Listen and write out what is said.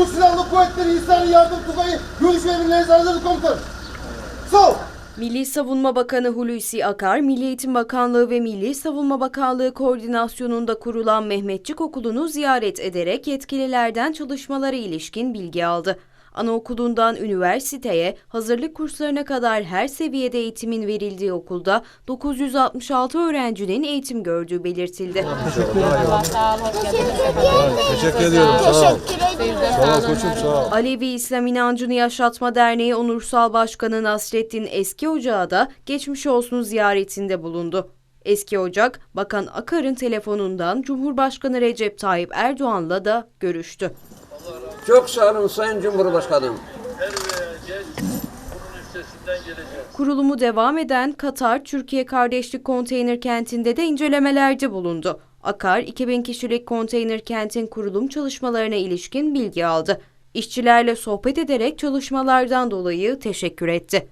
Türk Silahlı Kuvvetleri İnsani Yardım Tugayı görüş ve emirlerinizi hazırlık komutanım. Sol. Milli Savunma Bakanı Hulusi Akar, Milli Eğitim Bakanlığı ve Milli Savunma Bakanlığı koordinasyonunda kurulan Mehmetçik Okulu'nu ziyaret ederek yetkililerden çalışmalara ilişkin bilgi aldı. Anaokulundan üniversiteye, hazırlık kurslarına kadar her seviyede eğitimin verildiği okulda 966 öğrencinin eğitim gördüğü belirtildi. Teşekkür ediyorum. Sağ ol. Sağ ol koçum sağ ol. Alevi İslam İnancını Yaşatma Derneği Onursal Başkanı Nasrettin Eski Ocağı da geçmiş olsun ziyaretinde bulundu. Eski Ocak, Bakan Akar'ın telefonundan Cumhurbaşkanı Recep Tayyip Erdoğan'la da görüştü. Çok sağ olun Sayın Cumhurbaşkanım. Kurulumu devam eden Katar, Türkiye Kardeşlik Konteyner Kenti'nde de incelemelerde bulundu. Akar, 2000 kişilik konteyner kentin kurulum çalışmalarına ilişkin bilgi aldı. İşçilerle sohbet ederek çalışmalardan dolayı teşekkür etti.